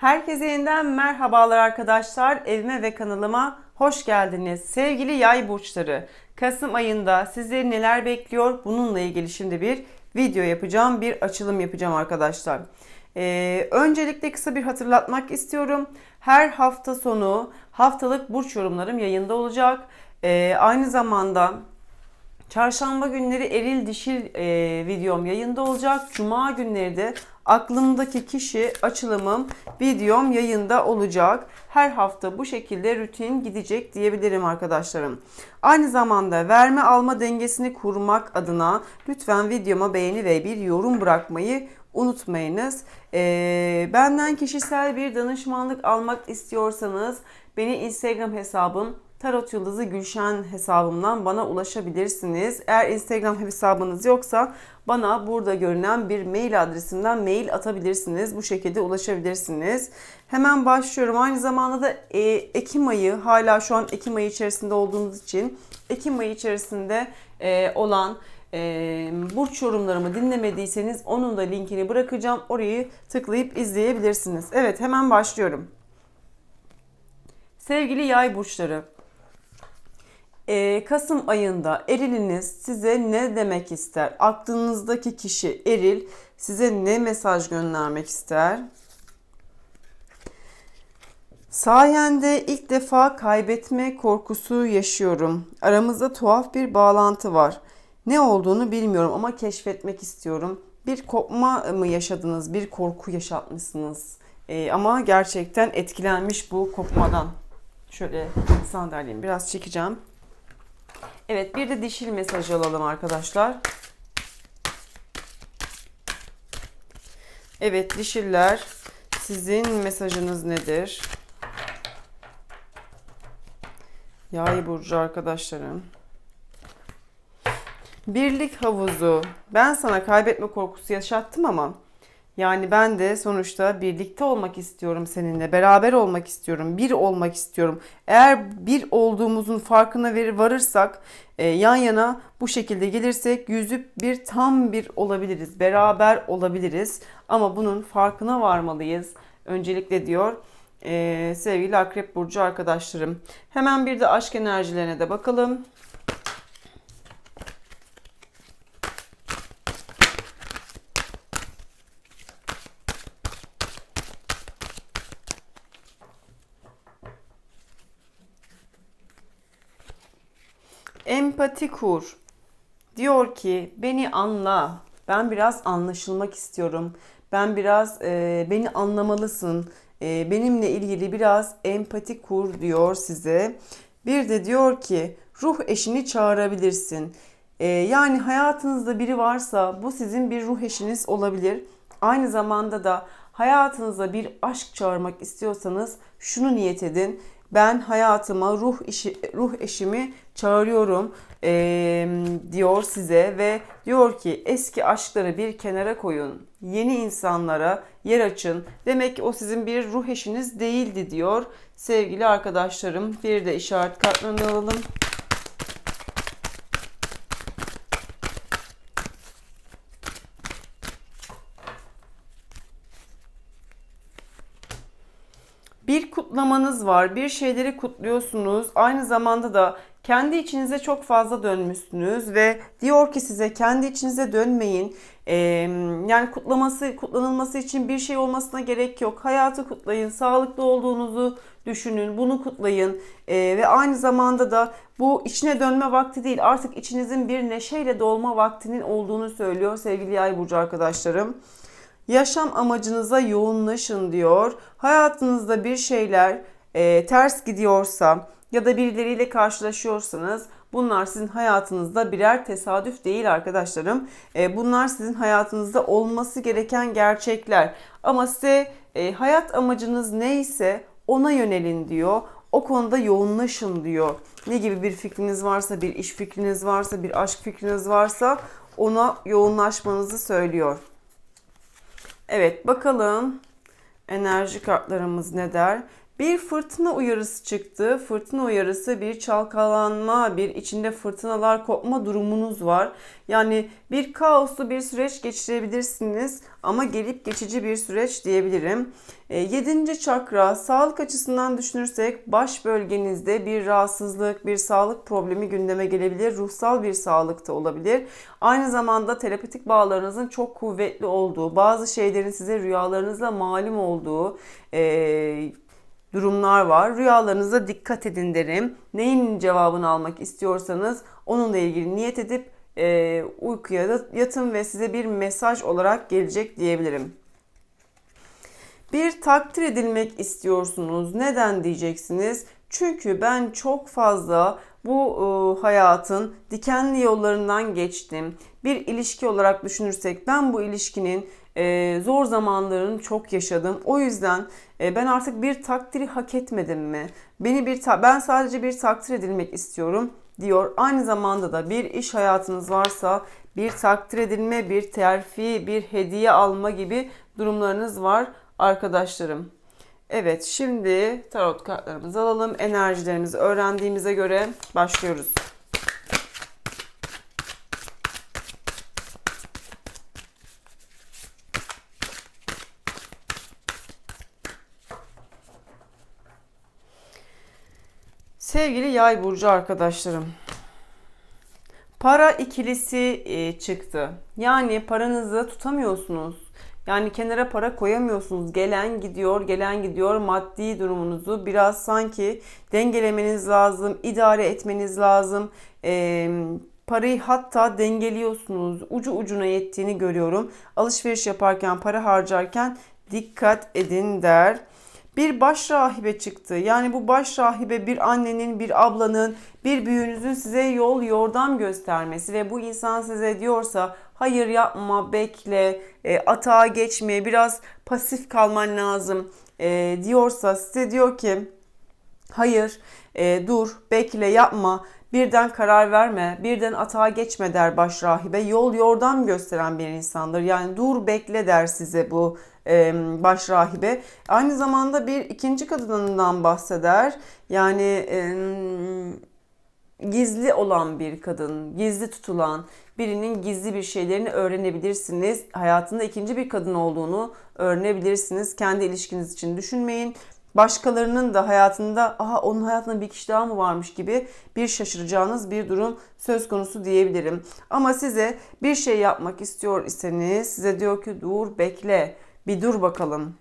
Herkese yeniden merhabalar arkadaşlar. Evime ve kanalıma hoş geldiniz. Sevgili yay burçları, Kasım ayında sizleri neler bekliyor? Bununla ilgili şimdi bir video yapacağım, bir açılım yapacağım arkadaşlar. Ee, öncelikle kısa bir hatırlatmak istiyorum. Her hafta sonu haftalık burç yorumlarım yayında olacak. Ee, aynı zamanda Çarşamba günleri eril dişil e, videom yayında olacak. Cuma günleri de aklımdaki kişi açılımım videom yayında olacak. Her hafta bu şekilde rutin gidecek diyebilirim arkadaşlarım. Aynı zamanda verme alma dengesini kurmak adına lütfen videoma beğeni ve bir yorum bırakmayı unutmayınız. Ee, benden kişisel bir danışmanlık almak istiyorsanız beni Instagram hesabım Tarot Yıldızı Gülşen hesabımdan bana ulaşabilirsiniz. Eğer Instagram hesabınız yoksa bana burada görünen bir mail adresimden mail atabilirsiniz. Bu şekilde ulaşabilirsiniz. Hemen başlıyorum. Aynı zamanda da e, Ekim ayı hala şu an Ekim ayı içerisinde olduğumuz için Ekim ayı içerisinde e, olan e, burç yorumlarımı dinlemediyseniz onun da linkini bırakacağım. Orayı tıklayıp izleyebilirsiniz. Evet hemen başlıyorum. Sevgili yay burçları, ee, Kasım ayında eriliniz size ne demek ister? Aklınızdaki kişi eril size ne mesaj göndermek ister? Sayende ilk defa kaybetme korkusu yaşıyorum. Aramızda tuhaf bir bağlantı var. Ne olduğunu bilmiyorum ama keşfetmek istiyorum. Bir kopma mı yaşadınız? Bir korku yaşatmışsınız. Ee, ama gerçekten etkilenmiş bu kopmadan. Şöyle sandalyemi biraz çekeceğim. Evet bir de dişil mesaj alalım arkadaşlar. Evet dişiller sizin mesajınız nedir? Yay burcu arkadaşlarım. Birlik havuzu. Ben sana kaybetme korkusu yaşattım ama yani ben de sonuçta birlikte olmak istiyorum seninle, beraber olmak istiyorum, bir olmak istiyorum. Eğer bir olduğumuzun farkına verir varırsak, e, yan yana bu şekilde gelirsek yüzüp bir tam bir olabiliriz, beraber olabiliriz. Ama bunun farkına varmalıyız. Öncelikle diyor e, sevgili Akrep Burcu arkadaşlarım. Hemen bir de aşk enerjilerine de bakalım. Empati kur. Diyor ki beni anla. Ben biraz anlaşılmak istiyorum. Ben biraz e, beni anlamalısın. E, benimle ilgili biraz empati kur diyor size. Bir de diyor ki ruh eşini çağırabilirsin. E, yani hayatınızda biri varsa bu sizin bir ruh eşiniz olabilir. Aynı zamanda da hayatınıza bir aşk çağırmak istiyorsanız şunu niyet edin ben hayatıma ruh işi, ruh eşimi çağırıyorum e, diyor size ve diyor ki eski aşkları bir kenara koyun. Yeni insanlara yer açın. Demek ki o sizin bir ruh eşiniz değildi diyor. Sevgili arkadaşlarım bir de işaret kartlarını alalım. Bir kutlamanız var. Bir şeyleri kutluyorsunuz. Aynı zamanda da kendi içinize çok fazla dönmüşsünüz ve diyor ki size kendi içinize dönmeyin. Ee, yani kutlaması, kutlanılması için bir şey olmasına gerek yok. Hayatı kutlayın, sağlıklı olduğunuzu düşünün, bunu kutlayın ee, ve aynı zamanda da bu içine dönme vakti değil artık içinizin bir neşeyle dolma vaktinin olduğunu söylüyor sevgili yay burcu arkadaşlarım. Yaşam amacınıza yoğunlaşın diyor. Hayatınızda bir şeyler e, ters gidiyorsa ya da birileriyle karşılaşıyorsanız bunlar sizin hayatınızda birer tesadüf değil arkadaşlarım. E, bunlar sizin hayatınızda olması gereken gerçekler. Ama size e, hayat amacınız neyse ona yönelin diyor. O konuda yoğunlaşın diyor. Ne gibi bir fikriniz varsa, bir iş fikriniz varsa, bir aşk fikriniz varsa ona yoğunlaşmanızı söylüyor. Evet bakalım enerji kartlarımız ne der? Bir fırtına uyarısı çıktı. Fırtına uyarısı bir çalkalanma, bir içinde fırtınalar kopma durumunuz var. Yani bir kaoslu bir süreç geçirebilirsiniz ama gelip geçici bir süreç diyebilirim. E, yedinci çakra sağlık açısından düşünürsek baş bölgenizde bir rahatsızlık, bir sağlık problemi gündeme gelebilir. Ruhsal bir sağlıkta olabilir. Aynı zamanda telepatik bağlarınızın çok kuvvetli olduğu, bazı şeylerin size rüyalarınızla malum olduğu, e, durumlar var. Rüyalarınıza dikkat edin derim. Neyin cevabını almak istiyorsanız onunla ilgili niyet edip e, uykuya yatın ve size bir mesaj olarak gelecek diyebilirim. Bir takdir edilmek istiyorsunuz. Neden diyeceksiniz? Çünkü ben çok fazla bu e, hayatın dikenli yollarından geçtim. Bir ilişki olarak düşünürsek ben bu ilişkinin e, zor zamanlarını çok yaşadım. O yüzden e, ben artık bir takdiri hak etmedim mi? Beni bir ben sadece bir takdir edilmek istiyorum diyor. Aynı zamanda da bir iş hayatınız varsa bir takdir edilme, bir terfi, bir hediye alma gibi durumlarınız var arkadaşlarım. Evet şimdi tarot kartlarımızı alalım. Enerjilerimizi öğrendiğimize göre başlıyoruz. Sevgili yay burcu arkadaşlarım. Para ikilisi e, çıktı. Yani paranızı tutamıyorsunuz. Yani kenara para koyamıyorsunuz. Gelen gidiyor, gelen gidiyor. Maddi durumunuzu biraz sanki dengelemeniz lazım, idare etmeniz lazım. E, parayı hatta dengeliyorsunuz. Ucu ucuna yettiğini görüyorum. Alışveriş yaparken, para harcarken dikkat edin der bir baş rahibe çıktı. Yani bu baş rahibe bir annenin, bir ablanın, bir büyüğünüzün size yol yordam göstermesi ve bu insan size diyorsa hayır yapma, bekle, e, atağa geçme, biraz pasif kalman lazım e, diyorsa size diyor ki hayır e, dur, bekle, yapma birden karar verme, birden atağa geçme der baş rahibe. Yol yordam gösteren bir insandır. Yani dur bekle der size bu baş rahibe. Aynı zamanda bir ikinci kadından bahseder. Yani gizli olan bir kadın, gizli tutulan birinin gizli bir şeylerini öğrenebilirsiniz. Hayatında ikinci bir kadın olduğunu öğrenebilirsiniz. Kendi ilişkiniz için düşünmeyin. Başkalarının da hayatında aha onun hayatında bir kişi daha mı varmış gibi bir şaşıracağınız bir durum söz konusu diyebilirim. Ama size bir şey yapmak istiyor iseniz size diyor ki dur bekle bir dur bakalım.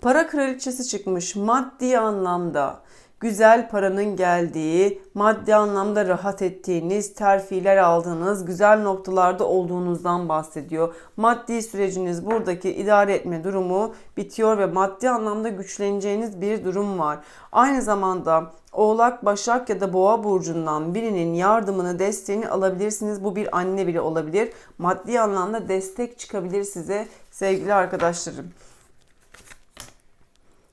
Para kraliçesi çıkmış maddi anlamda güzel paranın geldiği, maddi anlamda rahat ettiğiniz, terfiler aldığınız, güzel noktalarda olduğunuzdan bahsediyor. Maddi süreciniz buradaki idare etme durumu bitiyor ve maddi anlamda güçleneceğiniz bir durum var. Aynı zamanda Oğlak, Başak ya da Boğa burcundan birinin yardımını, desteğini alabilirsiniz. Bu bir anne bile olabilir. Maddi anlamda destek çıkabilir size sevgili arkadaşlarım.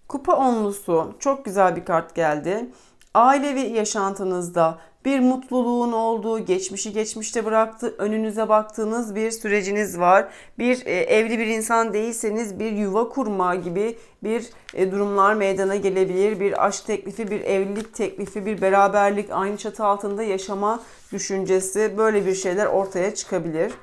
Kupa onlusu çok güzel bir kart geldi. Ailevi yaşantınızda bir mutluluğun olduğu, geçmişi geçmişte bıraktı, önünüze baktığınız bir süreciniz var. Bir e, evli bir insan değilseniz bir yuva kurma gibi bir e, durumlar meydana gelebilir. Bir aşk teklifi, bir evlilik teklifi, bir beraberlik, aynı çatı altında yaşama düşüncesi böyle bir şeyler ortaya çıkabilir.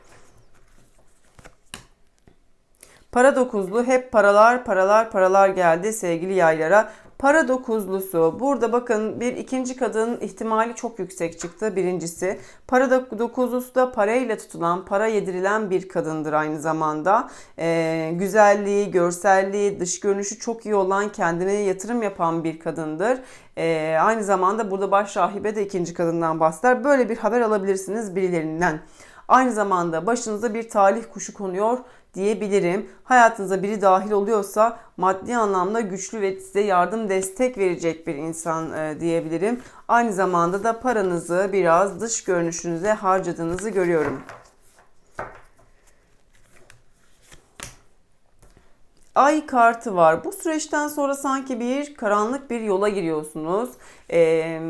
Para dokuzlu hep paralar paralar paralar geldi sevgili yaylara. Para dokuzlusu. Burada bakın bir ikinci kadın ihtimali çok yüksek çıktı. Birincisi. Para dokuzlusu da parayla tutulan, para yedirilen bir kadındır aynı zamanda. Ee, güzelliği, görselliği, dış görünüşü çok iyi olan, kendine yatırım yapan bir kadındır. Ee, aynı zamanda burada baş rahibe de ikinci kadından bahseder. Böyle bir haber alabilirsiniz birilerinden. Aynı zamanda başınıza bir talih kuşu konuyor diyebilirim. Hayatınıza biri dahil oluyorsa maddi anlamda güçlü ve size yardım destek verecek bir insan e, diyebilirim. Aynı zamanda da paranızı biraz dış görünüşünüze harcadığınızı görüyorum. Ay kartı var. Bu süreçten sonra sanki bir karanlık bir yola giriyorsunuz. Ee,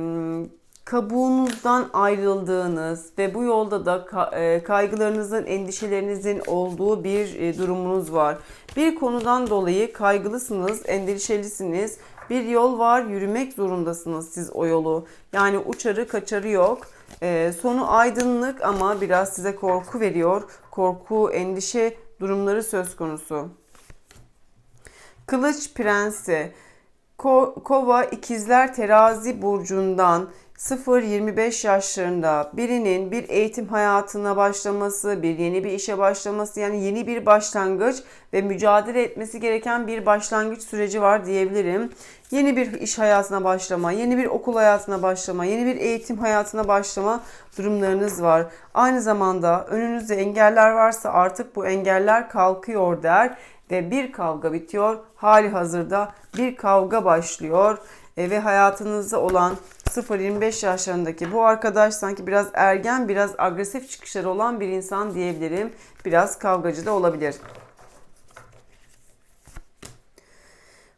kabuğunuzdan ayrıldığınız ve bu yolda da e, kaygılarınızın, endişelerinizin olduğu bir e, durumunuz var. Bir konudan dolayı kaygılısınız, endişelisiniz. Bir yol var, yürümek zorundasınız siz o yolu. Yani uçarı kaçarı yok. E, sonu aydınlık ama biraz size korku veriyor. Korku, endişe durumları söz konusu. Kılıç Prensi Ko- Kova ikizler terazi burcundan 0-25 yaşlarında birinin bir eğitim hayatına başlaması, bir yeni bir işe başlaması yani yeni bir başlangıç ve mücadele etmesi gereken bir başlangıç süreci var diyebilirim. Yeni bir iş hayatına başlama, yeni bir okul hayatına başlama, yeni bir eğitim hayatına başlama durumlarınız var. Aynı zamanda önünüzde engeller varsa artık bu engeller kalkıyor der ve bir kavga bitiyor. Hali hazırda bir kavga başlıyor E, ve hayatınızda olan 0-25 yaşlarındaki bu arkadaş sanki biraz ergen, biraz agresif çıkışları olan bir insan diyebilirim. Biraz kavgacı da olabilir.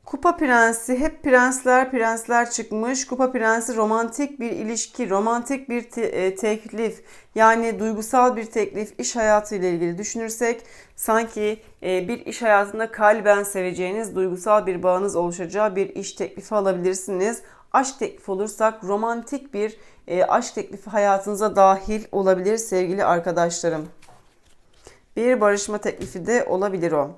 Kupa Prensi hep prensler prensler çıkmış. Kupa Prensi romantik bir ilişki, romantik bir te- e, teklif yani duygusal bir teklif iş hayatı ile ilgili düşünürsek sanki e, bir iş hayatında kalben seveceğiniz duygusal bir bağınız oluşacağı bir iş teklifi alabilirsiniz. Aşk teklifi olursak romantik bir e, aşk teklifi hayatınıza dahil olabilir sevgili arkadaşlarım. Bir barışma teklifi de olabilir o.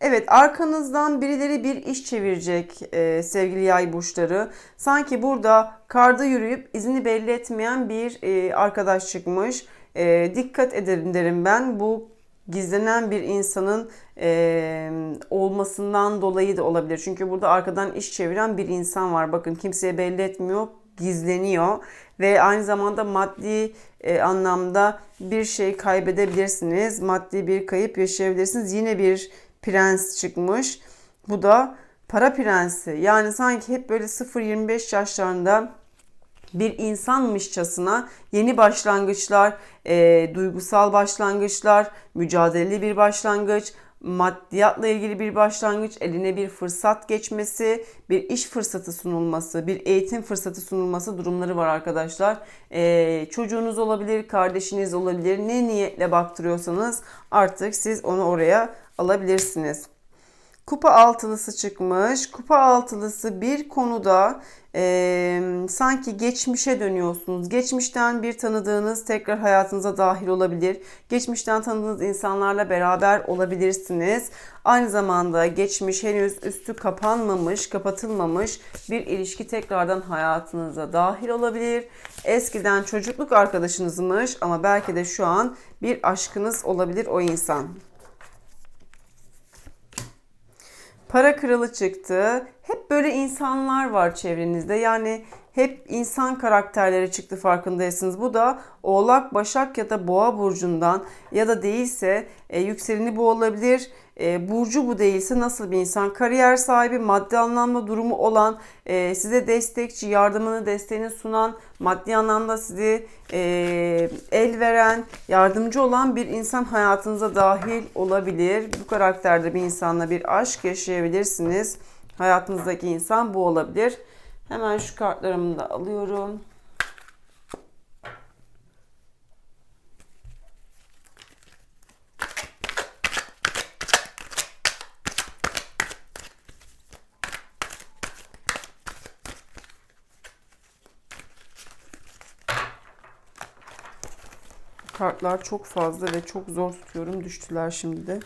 Evet arkanızdan birileri bir iş çevirecek e, sevgili yay burçları. Sanki burada karda yürüyüp izini belli etmeyen bir e, arkadaş çıkmış. E, dikkat ederim derim ben bu gizlenen bir insanın e, olmasından dolayı da olabilir. Çünkü burada arkadan iş çeviren bir insan var. Bakın kimseye belli etmiyor, gizleniyor ve aynı zamanda maddi e, anlamda bir şey kaybedebilirsiniz. Maddi bir kayıp yaşayabilirsiniz. Yine bir prens çıkmış. Bu da para prensi. Yani sanki hep böyle 0-25 yaşlarında bir insanmışçasına yeni başlangıçlar, e, duygusal başlangıçlar, mücadeleli bir başlangıç, maddiyatla ilgili bir başlangıç, eline bir fırsat geçmesi, bir iş fırsatı sunulması, bir eğitim fırsatı sunulması durumları var arkadaşlar. Ee, çocuğunuz olabilir, kardeşiniz olabilir. Ne niyetle baktırıyorsanız artık siz onu oraya alabilirsiniz. Kupa altılısı çıkmış. Kupa altılısı bir konuda e, sanki geçmişe dönüyorsunuz. Geçmişten bir tanıdığınız tekrar hayatınıza dahil olabilir. Geçmişten tanıdığınız insanlarla beraber olabilirsiniz. Aynı zamanda geçmiş henüz üstü kapanmamış, kapatılmamış bir ilişki tekrardan hayatınıza dahil olabilir. Eskiden çocukluk arkadaşınızmış ama belki de şu an bir aşkınız olabilir o insan. Para kralı çıktı. Hep böyle insanlar var çevrenizde. Yani hep insan karakterleri çıktı farkındayısınız. Bu da Oğlak, Başak ya da Boğa burcundan ya da değilse e, yükseleni bu olabilir. E, burcu bu değilse nasıl bir insan? Kariyer sahibi, maddi anlamda durumu olan, e, size destekçi, yardımını, desteğini sunan, maddi anlamda sizi e, el veren, yardımcı olan bir insan hayatınıza dahil olabilir. Bu karakterde bir insanla bir aşk yaşayabilirsiniz. Hayatınızdaki insan bu olabilir. Hemen şu kartlarımı da alıyorum. Kartlar çok fazla ve çok zor tutuyorum. Düştüler şimdi de.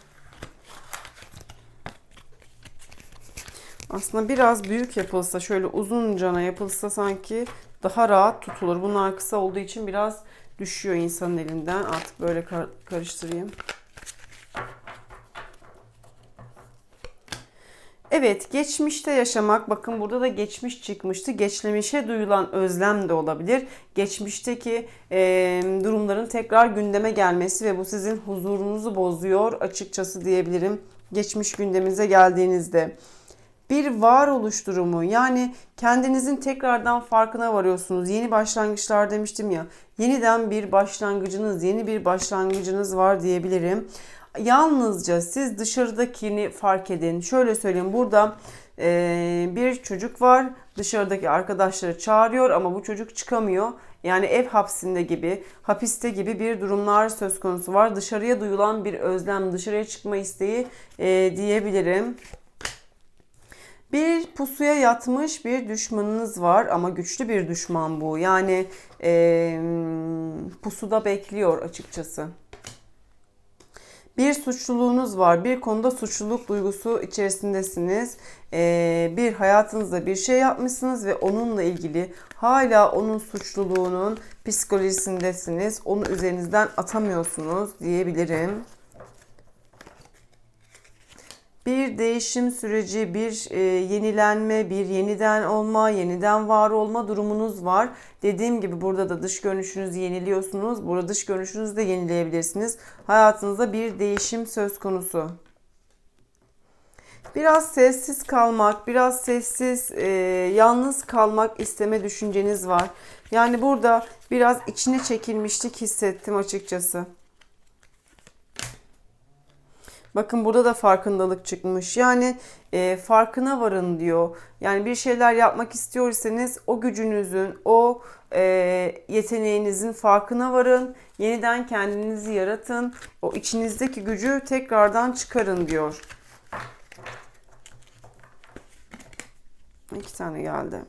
Aslında biraz büyük yapılsa, şöyle uzun cana yapılsa sanki daha rahat tutulur. Bunlar kısa olduğu için biraz düşüyor insanın elinden. Artık böyle kar karıştırayım. Evet, geçmişte yaşamak. Bakın burada da geçmiş çıkmıştı. Geçmişe duyulan özlem de olabilir. Geçmişteki e, durumların tekrar gündeme gelmesi ve bu sizin huzurunuzu bozuyor açıkçası diyebilirim. Geçmiş gündeminize geldiğinizde bir varoluş durumu yani kendinizin tekrardan farkına varıyorsunuz. Yeni başlangıçlar demiştim ya. Yeniden bir başlangıcınız, yeni bir başlangıcınız var diyebilirim. Yalnızca siz dışarıdakini fark edin. Şöyle söyleyeyim burada Ee, bir çocuk var dışarıdaki arkadaşları çağırıyor ama bu çocuk çıkamıyor. Yani ev hapsinde gibi, hapiste gibi bir durumlar söz konusu var. Dışarıya duyulan bir özlem, dışarıya çıkma isteği e, diyebilirim. Bir pusuya yatmış bir düşmanınız var ama güçlü bir düşman bu. Yani e, pusuda bekliyor açıkçası. Bir suçluluğunuz var. Bir konuda suçluluk duygusu içerisindesiniz. Ee, bir hayatınızda bir şey yapmışsınız ve onunla ilgili hala onun suçluluğunun psikolojisindesiniz. Onu üzerinizden atamıyorsunuz diyebilirim. Bir değişim süreci, bir e, yenilenme, bir yeniden olma, yeniden var olma durumunuz var. Dediğim gibi burada da dış görünüşünüzü yeniliyorsunuz. Burada dış görünüşünüzü de yenileyebilirsiniz. Hayatınızda bir değişim söz konusu. Biraz sessiz kalmak, biraz sessiz, e, yalnız kalmak isteme düşünceniz var. Yani burada biraz içine çekilmişlik hissettim açıkçası. Bakın burada da farkındalık çıkmış. Yani e, farkına varın diyor. Yani bir şeyler yapmak istiyorsanız o gücünüzün, o e, yeteneğinizin farkına varın. Yeniden kendinizi yaratın. O içinizdeki gücü tekrardan çıkarın diyor. İki tane geldi.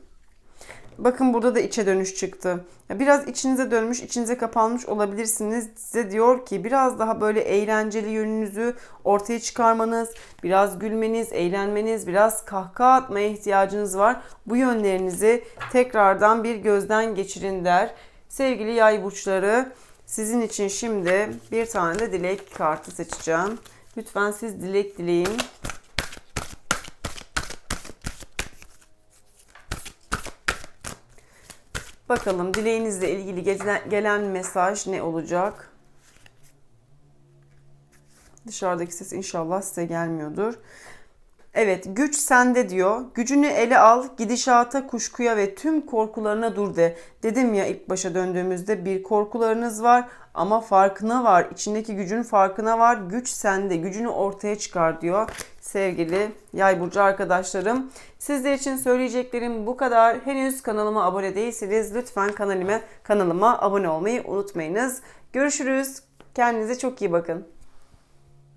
Bakın burada da içe dönüş çıktı. Biraz içinize dönmüş, içinize kapanmış olabilirsiniz. Size diyor ki biraz daha böyle eğlenceli yönünüzü ortaya çıkarmanız, biraz gülmeniz, eğlenmeniz, biraz kahkaha atmaya ihtiyacınız var. Bu yönlerinizi tekrardan bir gözden geçirin der. Sevgili yay burçları, sizin için şimdi bir tane de dilek kartı seçeceğim. Lütfen siz dilek dileyin. Bakalım dileğinizle ilgili gelen mesaj ne olacak? Dışarıdaki ses inşallah size gelmiyordur. Evet güç sende diyor. Gücünü ele al, gidişata, kuşkuya ve tüm korkularına dur de. Dedim ya ilk başa döndüğümüzde bir korkularınız var ama farkına var. İçindeki gücün farkına var. Güç sende. Gücünü ortaya çıkar diyor sevgili yay burcu arkadaşlarım. Sizler için söyleyeceklerim bu kadar. Henüz kanalıma abone değilseniz lütfen kanalıma, kanalıma abone olmayı unutmayınız. Görüşürüz. Kendinize çok iyi bakın.